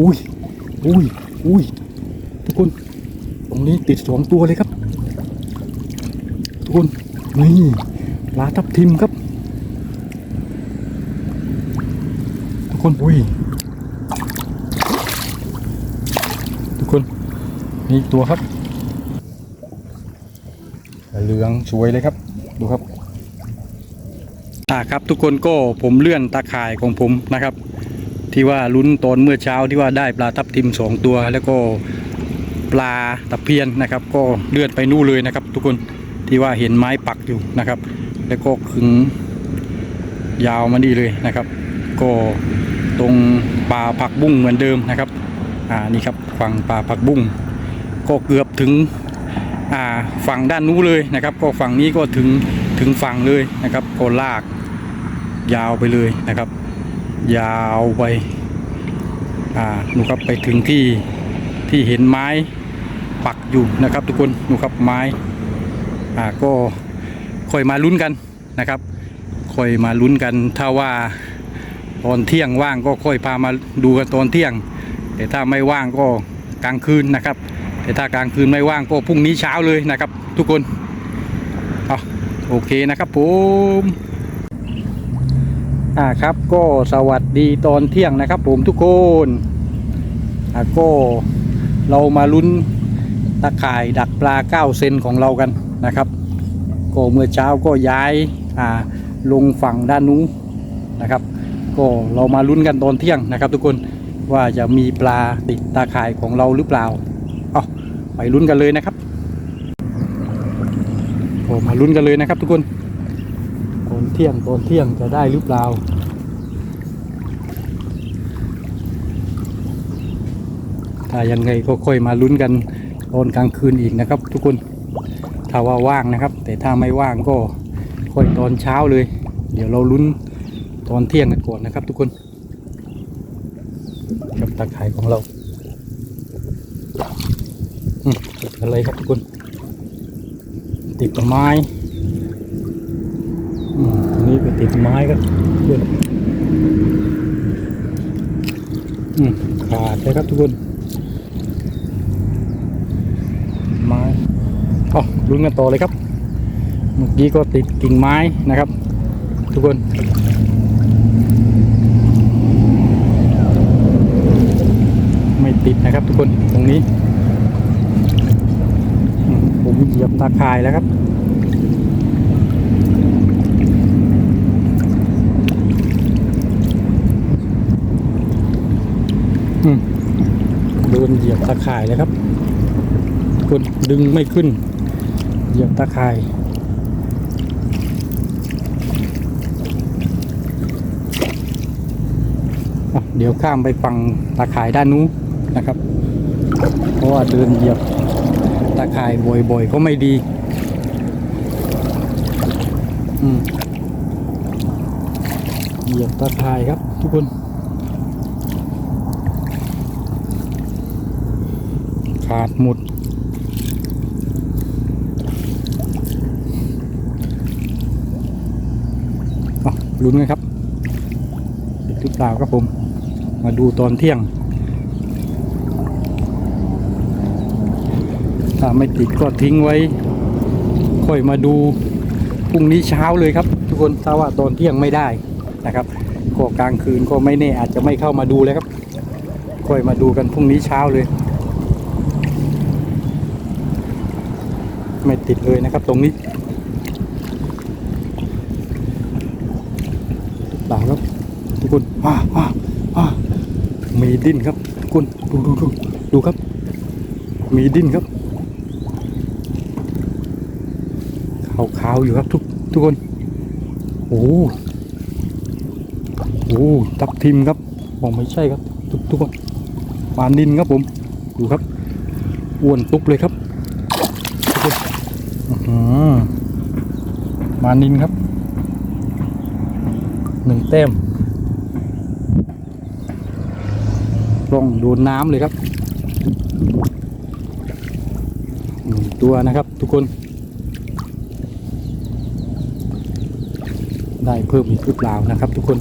อุ้ยอุ้ยอุ้ยทุกคน ตรงนี้ติดสองตัวเลยครับ ทุกคน นี่ปลาทับทิมครับ ทุกคน อุ้ย ทุกคน มีตัวครับเหลืองสวยเลยครับ ดูครับอ่าครับทุกคนก็ผมเลื่อนตาข่ายของผมนะครับ ที่ว่าลุ้นตอนเมื่อเช้าที่ว่าได้ปลาทับทิมสองตัว แล้วก็ปลาตะเพียนนะครับ ก็เลื่อนไปนู่นเลยนะครับ ทุกคนที่ว่าเห็นไม้ปักอยู่นะครับ แล้วก็ขึงยาวมานี่เลยนะครับ ก็ตรงป่าผักบุ้งเหมือนเดิมนะครับอ่านี่ครับฝั่งป่าผักบุ้งก็เกือบถึงอ่าฝั่งด้านนู้นเลยนะครับ ก็ฝั่งนี้ก็ถึงถึงฝั่งเลยนะครับก็ลากยาวไปเลยนะครับ ยาวไป อ่านูครับไปถึงที่ที่เห็นไม้ปักอยู่นะครับ ทุกคนนูครับไม้อ่าก็ค่อยมาลุ้นกันนะครับค่อยมาลุ้นกัน ถ้าว่าตอนเที่ยงว่างก็ค่อยพามาดูกันตอนเที่ยง แต่ถ้าไม่ว่างก็กลางคืนนะครับ แต่ถ้ากลางคืนไม่ว่างก็พรุ่งนี้เช้าเลยนะครับ ทุกคนเอาโอเคนะครับผม อ่าครับก็สวัสดีตอนเที่ยงนะครับ ผมทุกคนอ่าก็เรามาลุ้นตะข่ายดักปลา 9 เซนของเรากันนะครับ ก็เมื่อเช้าก็ย้ายอ่าลงฝั่งด้านนู้นนะครับ ก็เรามาลุ้นกันตอนเที่ยงนะครับ ทุกคนว่าจะมีปลาติดตาข่ายของเราหรือเปล่าเอาไปลุ้นกันเลยนะครับโอ้มาลุ้นกันเลยนะครับทุกคน เที่ยงตอนเที่ยงจะได้หรือเปล่า ถ้ายังไงก็ค่อยมาลุ้นกันตอนกลางคืนอีกนะครับ ทุกคน ถ้าว่าว่างนะครับ แต่ถ้าไม่ว่างก็ค่อยตอนเช้าเลย เดี๋ยวเราลุ้นตอนเที่ยงกันก่อนนะครับ ทุกคนกับตาข่ายของเราอืมติดอะไรครับทุกคน ติดต้นไม้ ติดไม้ครับเพื่อนอืมขาดเลยครับทุกคนไม้อ๋อลุ้นกันต่อเลยครับ เมื่อกี้ก็ติดกิ่งไม้นะครับ ทุกคนไม่ติดนะครับทุกคนตรงนี้ ผมเหยียบตาข่ายแล้วครับ โดนเหยียบตาข่ายเลยครับกดดึงไม่ขึ้น เหยียบตาข่ายเดี๋ยวข้ามไปฝั่งตาข่ายด้านนู้นนะครับ เพราะว่าเดินเหยียบตาข่ายบ่อยๆก็ไม่ดีเหยียบตาข่ายครับทุกคนาดหมดลุ้นกันครับหรือเปล่าครับผม มาดูตอนเที่ยง ถ้าไม่ติดก็ทิ้งไว้ ค่อยมาดูพรุ่งนี้เช้าเลยครับ ทุกคนถ้าว่าตอนเที่ยงไม่ได้นะครับก็กลางคืนก็ไม่แน่อาจจะไม่เข้ามาดูเลยครับ ค่อยมาดูกันพรุ่งนี้เช้าเลย ไม่ ติดเลยนะครับตรงนี้เปล่าครับทุกคนอ่าอ่าอ่ามีดิ้นครับทุกคนดูดูดูดูครับ มีดิ้นครับขาวๆอยู่ครับทุกทุกคนโอ้โหโอ้โหทับทิมครับบอกไม่ใช่ครับ ทุกทุกคนปลานินครับผม ดูครับอ้วนตุ๊บเลยครับ มานินครับ หนึ่งแต้มลองโดนน้ำเลยครับหนึ่งตัวนะครับทุกคน ได้เพิ่มอีกหรือเปล่านะครับทุกคน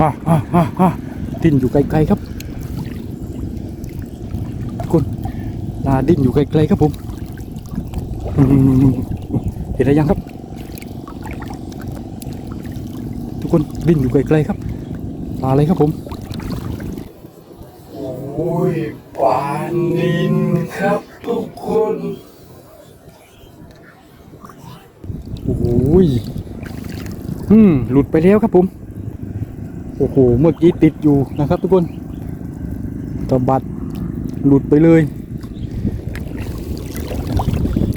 อะอะอะอะดิ้นอยู่ไกลๆครับทุกคนปลาดิ้นอยู่ไกลๆครับผมอืมเห็นอะไรยังครับ ทุกคนดิ้นอยู่ไกลๆครับปลาอะไรครับผมโอ้ยปลานินครับทุกคนโอ้ยอืมหลุดไปแล้วครับผม โอ้โหเมื่อกี้ติดอยู่นะครับทุกคนตะบัดหลุดไปเลย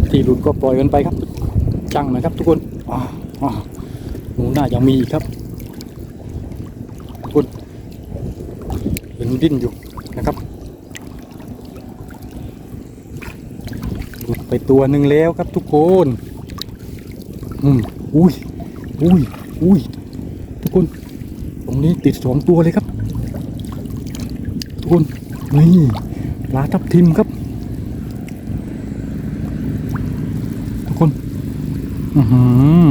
ที่หลุดก็ปล่อยกันไปครับจังนะครับทุกคนอ่าอ่าหนูน่าจะมีอีกครับทุกคนเห็นดิ้นอยู่นะครับหลุดไปตัวหนึ่งแล้วครับทุกคนอืมอุ้ยอุ้ยอุ้ยทุกคน รงนี้ติดสองตัวเลยครับทุกคนนี่ปลาทับทิมครับ ทุกคนอือหือ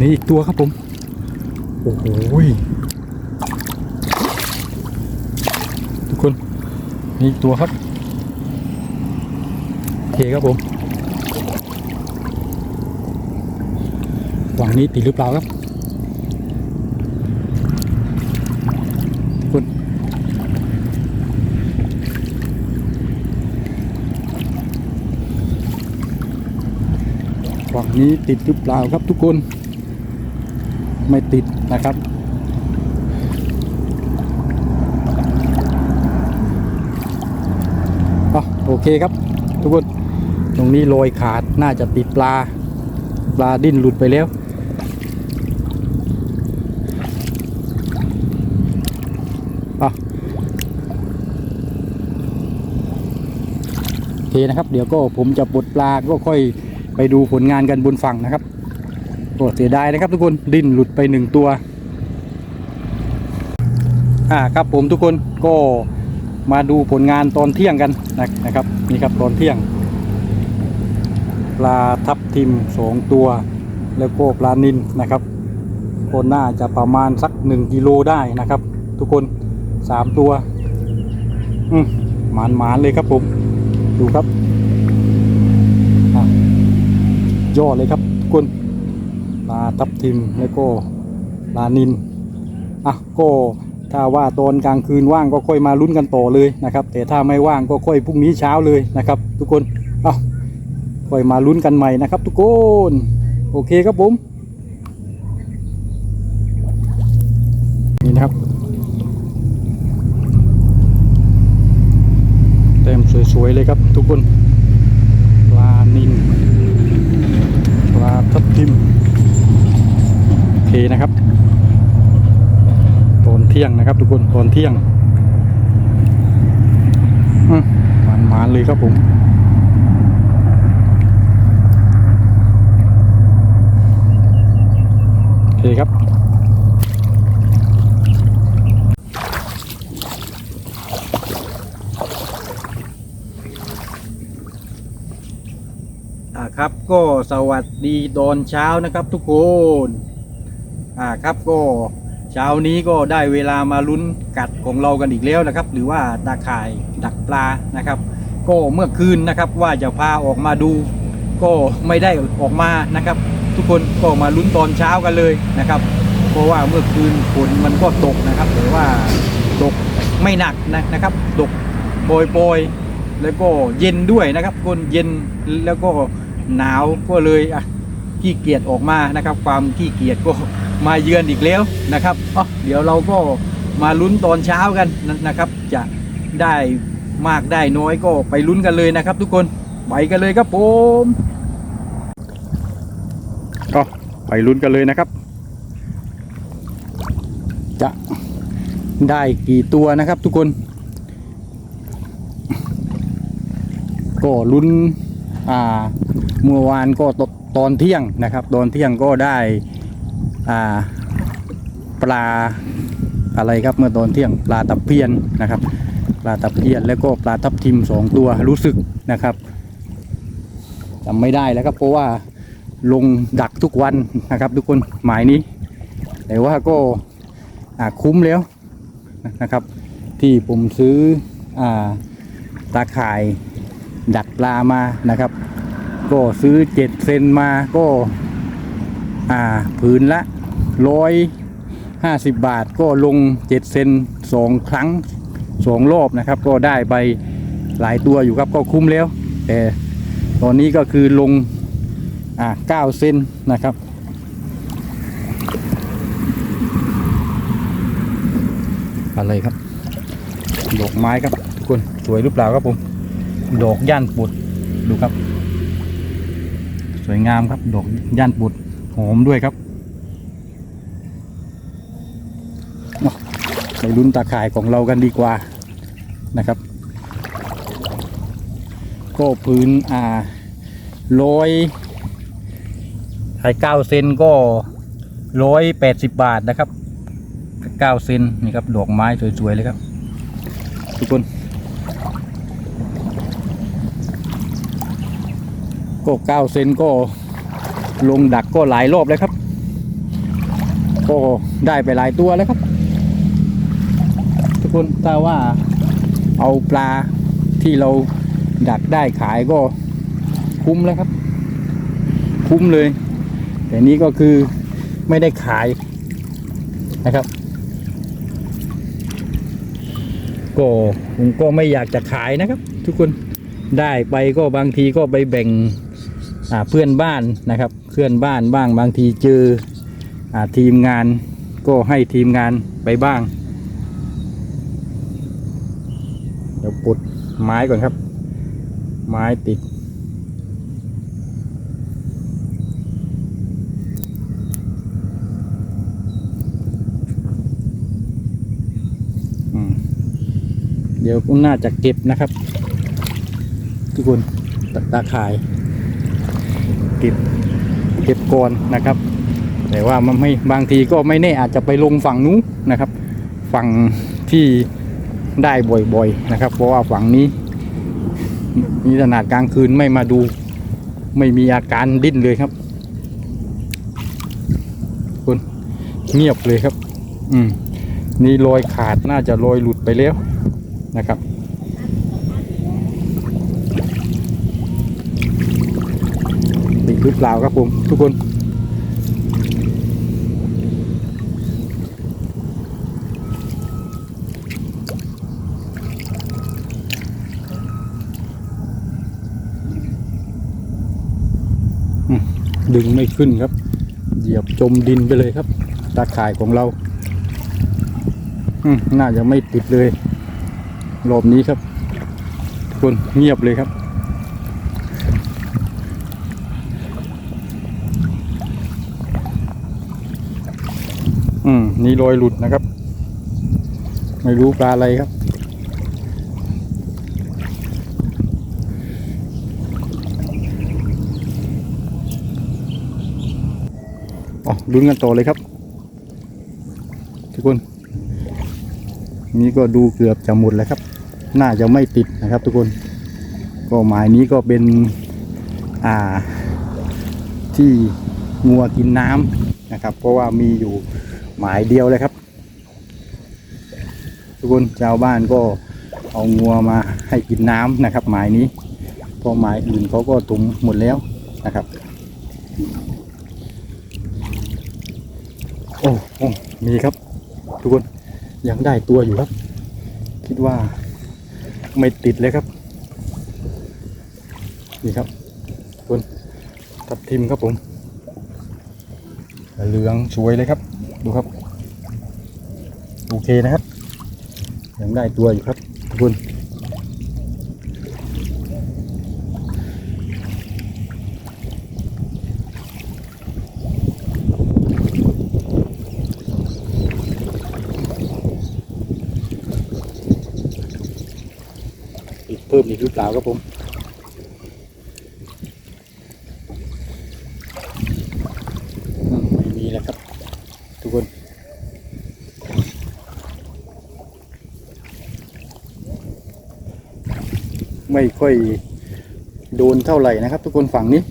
นี่อีกตัวครับผม โอ้โหยทุกคนนี่อีกตัวครับโอเคครับผมฝั่งนี้ติดหรือเปล่าครับ ทุกคน ฝั่งนี้ติดหรือเปล่าครับทุกคน ไม่ติดนะครับอะโอเคครับ ทุกคน ตรงนี้โรยขาดน่าจะติดปลา ปลาดิ้นหลุดไปแล้วอะโอเคนะครับเดี๋ยวก็ผมจะปลดปลาก็ค่อย ไปดูผลงานกันบนฝั่งนะครับโอ้เสียดายนะครับทุกคนดินหลุดไปหนึ่งตัวอ่าครับผมทุกคนก็มาดูผลงานตอนเที่ยงกันนะนะครับนี่ครับตอนเที่ยง ปลาทับทิมสองตัว แล้วก็ปลานินนะครับก็น่าจะประมาณสักหนึ่งกิโลได้นะครับ ทุกคนสามตัว อืมหมานๆเลยครับผม ดูครับอะ ย่อเลยครับทุกคนปลาทับทิมแล้วก็ปลานินอะก็ถ้าว่าตอนกลางคืนว่างก็ค่อยมาลุ้นกันต่อเลยนะครับ แต่ถ้าไม่ว่างก็ค่อยพรุ่งนี้เช้าเลยนะครับ ทุกคนเอาค่อยมาลุ้นกันใหม่นะครับ ทุกคนโอเคครับผมนี่นะครับเต็มสวยๆเลยครับทุกคน ปลานินปลาทับทิมโอเค นะครับตอนเที่ยงนะครับทุกคนตอนเที่ยงอืมหมานเลยครับผมโอเคครับอ่าครับก็สวัสดีตอนเช้านะครับทุกคน อ่าครับก็เช้านี้ก็ได้เวลามาลุ้นกัดของเรากันอีกแล้วนะครับ หรือว่าตาข่ายดักปลานะครับ ก็เมื่อคืนนะครับว่าจะพาออกมาดู ก็ไม่ได้ออกมานะครับ ทุกคนก็มาลุ้นตอนเช้ากันเลยนะครับ เพราะว่าเมื่อคืนฝนมันก็ตกนะครับแต่ว่าตกไม่หนักนะนะครับตกโปรยๆแล้วก็เย็นด้วยนะครับคนเย็นแล้วก็หนาวก็เลยอะขี้เกียจออกมานะครับ ความขี้เกียจก็ มาเยือนอีกแล้วนะครับอ๋อเดี๋ยวเราก็มาลุ้นตอนเช้ากันนะนะครับ จะได้มากได้น้อยก็ไปลุ้นกันเลยนะครับ ทุกคนไปกันเลยครับผมก็ไปลุ้นกันเลยนะครับ จะได้กี่ตัวนะครับทุกคน ก็ลุ้นอ่าเมื่อวานก็ตตอนเที่ยงนะครับ ตอนเที่ยงก็ได้ อ่าปลาอะไรครับเมื่อตอนเที่ยงปลาตะเพียนนะครับ ปลาตะเพียนแล้วก็ปลาทับทิมสองตัวรู้สึกนะครับจำไม่ได้แล้วครับเพราะว่าลงดักทุกวันนะครับ ทุกคนหมายนี้ แต่ว่าก็คุ้มแล้วนะครับ ที่ผมซื้ออตาข่ายดักปลามานะครับ ก็ซื้อเจ็ดเซนมาก็ผืนละ ร้อยห้าสิบบาทก็ลงเจ็ดเซนสองครั้งสองรอบนะครับ ก็ได้ไปหลายตัวอยู่ครับก็คุ้มแล้ว แต่ตอนนี้ก็คือลงอ่าเก้าเซนนะครับอะไรครับ ดอกไม้ครับทุกคนสวยหรือเปล่าครับผม ดอกย่านปุดดูครับ สวยงามครับ ดอกย่านปุดหอมด้วยครับเอาไป ลุ้นตาข่ายของเรากันดีกว่านะครับก็พื้นอ่าร้อยไอ้เก้าเซนก็ร้อยแปดสิบบาทนะครับเก้าเซนนี่ครับดอกไม้สวยๆเลยครับ ทุกคนก็เก้าเซนก็ลงดักก็หลายรอบแล้วครับ ก็ได้ไปหลายตัวแล้วครับ คนถ้าว่าเอาปลาที่เราดักได้ขายก็คุ้มแล้วครับ คุ้มเลย แต่นี้ก็คือไม่ได้ขายนะครับ ก็ผมก็ไม่อยากจะขายนะครับ ทุกคนได้ไปก็บางทีก็ไปแบ่งเพื่อนบ้านนะครับ เพื่อนบ้านบ้างบางทีเจออทีมงานก็ให้ทีมงานไปบ้าง เดี๋ยวปุดไม้ก่อนครับ ไม้ติด เดี๋ยวก็น่าจะเก็บนะครับ ทุกคนตตาข่าย เก็บเก็บก่อนนะครับ แต่ว่ามันไม่บางทีก็ไม่แน่อาจจะไปลงฝั่งนู้นนะครับ ฝั่งที่ ได้บ่อยๆนะครับ เพราะว่าฝั่งนี้มีขนาดกลางคืนไม่มาดู ไม่มีอาการดิ้นเลยครับคุณเงียบเลยครับ อืมนี่รอยขาดน่าจะรอยหลุดไปแล้วนะครับติดหรือเปล่าครับผมทุกคน อืม ดึงไม่ขึ้นครับ เหยียบจมดินไปเลยครับ ตาข่ายของเราน่าจะไม่ติดเลย รอบนี้ครับคนเงียบเลยครับ อืมนี่รอยหลุดนะครับ ไม่รู้ปลาอะไรครับ อ๋อลุ้นกันต่อเลยครับ ทุกคน นี่ก็ดูเกือบจะหมดแล้วครับ น่าจะไม่ติดนะครับ ทุกคน ก็หมายนี้ก็เป็นอ่า ที่งัวกินน้ำนะครับ เพราะว่ามีอยู่หมายเดียวเลยครับ ทุกคนชาวบ้านก็เอางัวมาให้กินน้ำนะครับ หมายนี้เพราะหมายอื่นเขาก็ตุมหมดแล้วนะครับ อ้โอ้มีครับ ทุกคนยังได้ตัวอยู่ครับ คิดว่าไม่ติดเลยครับ นี่ครับทุกคนทับทิมครับผม เหลืองสวยเลยครับ ดูครับ โอเคนะครับ ยังได้ตัวอยู่ครับ ทุกคน เพิ่มอีกหรือเปล่าครับผมไม่มีแล้วครับ ทุกคนไม่ค่อยโดนเท่าไหร่นะครับ ทุกคนฝั่งนี้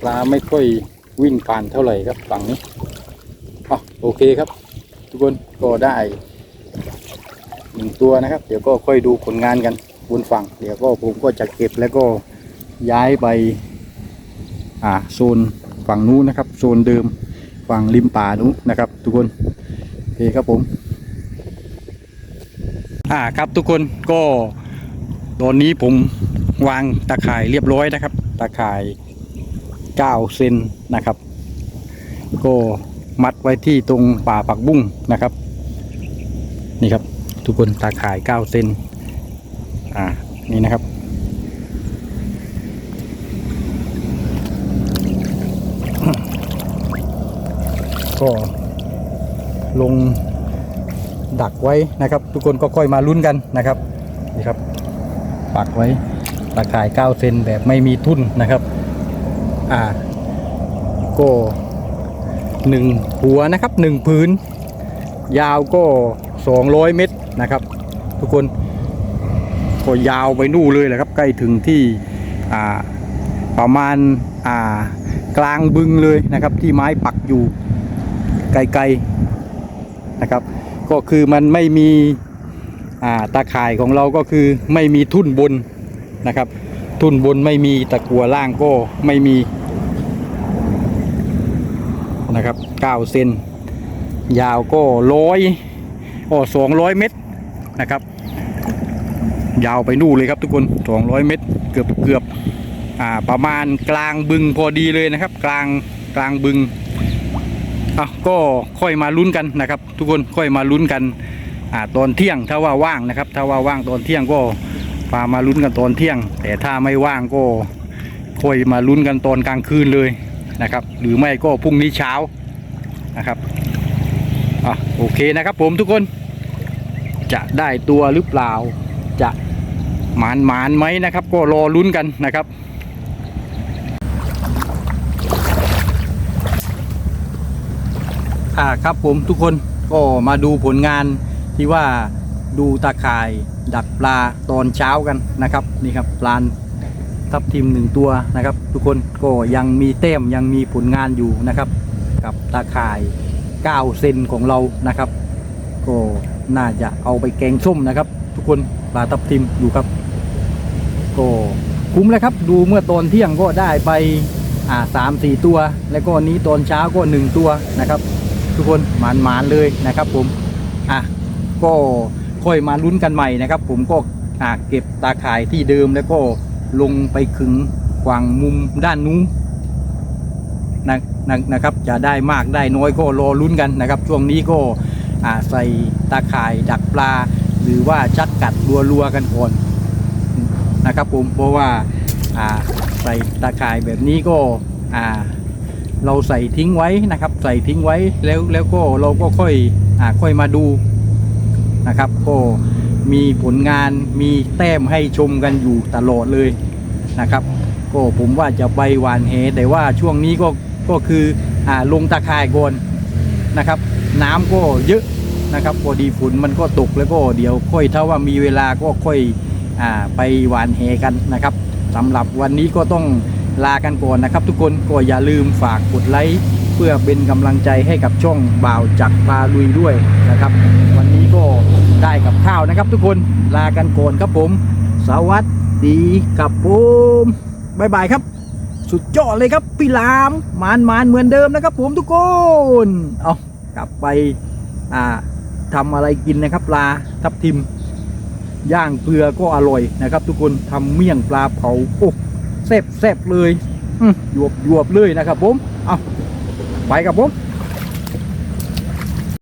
อลาไม่ค่อยวิ่งผ่านเท่าไหร่ครับฝั่งนี้ โอเคครับ ทุกคนก็ได้หนึ่งตัวนะครับ เดี๋ยวก็ค่อยดูผลงานกันบนฝั่ง เดี๋ยวก็ผมก็จะเก็บแล้วก็ย้ายไปอ่าโซนฝั่งนู้นนะครับ โซนเดิมฝั่งริมป่านู้นนะครับ ทุกคนโอเคครับผมอ่าครับทุกคนก็ตอนนี้ผมวางตะข่ายเรียบร้อยนะครับตะข่าย9เซนนะครับ ก็ มัดไว้ที่ตรงป่าปักบุ้งนะครับ นี่ครับ ทุกคนตาข่าย9เซนอ่านี่นะครับ ก็ลงดักไว้นะครับ ทุกคนก็ค่อยมาลุ้นกันนะครับนี่ครับปักไว้ตาข่าย 9 เซนแบบไม่มีทุ่นนะครับ อ่าก็ หนึ่งหัวนะครับหนึ่งพื้น ยาวก็ 200 เมตรนะครับ ทุกคนก็ยาวไปนู่นเลยแหละครับ ใกล้ถึงที่ประมาณากลางบึงเลยนะครับ ที่ไม้ปักอยู่ไกลๆนะครับ ก็คือมันไม่มีาตาข่ายของเราก็คือไม่มีทุ่นบนนะครับ ทุ่นบนไม่มีตะกัวล่างก็ไม่มี นะครับ9เซนยาวก็ร้อยอ๋อ200เมตรนะครับ ยาวไปนู่นเลยครับทุกคน 200 เมตร เกือบเกือบอ่าประมาณกลางบึงพอดีเลยนะครับ กลางกลางบึงอะก็ค่อยมาลุ้นกันนะครับ ทุกคนค่อยมาลุ้นกันอ่าตอนเที่ยงถ้าว่าว่างนะครับ ถ้าว่าว่างตอนเที่ยงก็พามาลุ้นกันตอนเที่ยง แต่ถ้าไม่ว่างก็ค่อยมาลุ้นกันตอนกลางคืนเลย นะครับ หรือไม่ก็พรุ่งนี้เช้านะครับอะโอเคนะครับผมทุกคนจะได้ตัวหรือเปล่า จะหมานหมานไหมนะครับ ก็รอลุ้นกันนะครับอ่าครับผมทุกคนก็มาดูผลงานที่ว่าดูตาข่ายดักปลาตอนเช้ากันนะครับนี่ครับปลา ทับทิมหนึ่งตัวนะครับ ทุกคนก็ยังมีเต้มยังมีผลงานอยู่นะครับ กับตาข่าย 9 เซนของเรานะครับ ก็น่าจะเอาไปแกงส้มนะครับ ทุกคนปลาทับทิมอยู่ครับ ก็คุ้มแล้วครับ ดูเมื่อตอนเที่ยงก็ได้ไปอ่าสามสี่ตัว แล้วก็นี้ตอนเช้าก็หนึ่งตัวนะครับ ทุกคนหมานหมานเลยนะครับ ผมอะก็ค่อยมาลุ้นกันใหม่นะครับ ผมก็อ่าเก็บตาข่ายที่เดิมแล้วก็ ลงไปขึงกวางมุมด้านนู้นนะนะนะครับจะได้มากได้น้อยก็รอลุ้นกันนะครับ ช่วงนี้ก็ใส่ตาข่ายดักปลา หรือว่าชักกัดรัวๆกันก่อนนะครับผมเพราะว่าใส่ตาข่ายแบบนี้ก็เราใส่ทิ้งไว้นะครับ ใส่ทิ้งไว้แล้วแล้วก็เราก็ค่อยอค่อยมาดูนะครับก็ มีผลงานมีแต้มให้ชมกันอยู่ตลอดเลยนะครับ ก็ผมว่าจะไปหวานแหแต่ว่าช่วงนี้ก็ก็คืออ่าลงตะข่ายก่อนนะครับ น้ำก็เยอะนะครับพอดีฝนมันก็ตกแล้วก็เดี๋ยวค่อยถ้าว่ามีเวลาก็ค่อยอ่าไปหวานแหกันนะครับสำหรับวันนี้ก็ต้องลากันก่อนนะครับ ทุกคนก็อย่าลืมฝากกดไลค์เพื่อเป็นกำลังใจให้กับช่องบ่าวจักรพาลุยด้วยนะครับ วันนี้ก็ ได้กับข้าวนะครับ ทุกคนลากันก่อนครับผม สวัสดีครับผมบายบายครับ สุดยอดเลยครับพี่ลามมานมานเหมือนเดิมนะครับผมทุกคนเอากลับไปอ่าทำอะไรกินนะครับปลาทับทิม ย่างเกลือก็อร่อยนะครับ ทุกคนทำเมี่ยงปลาเผาโอ้แซ่บแซ่บเลยหยวบหยวบเลยนะครับผมเอาไปกับผม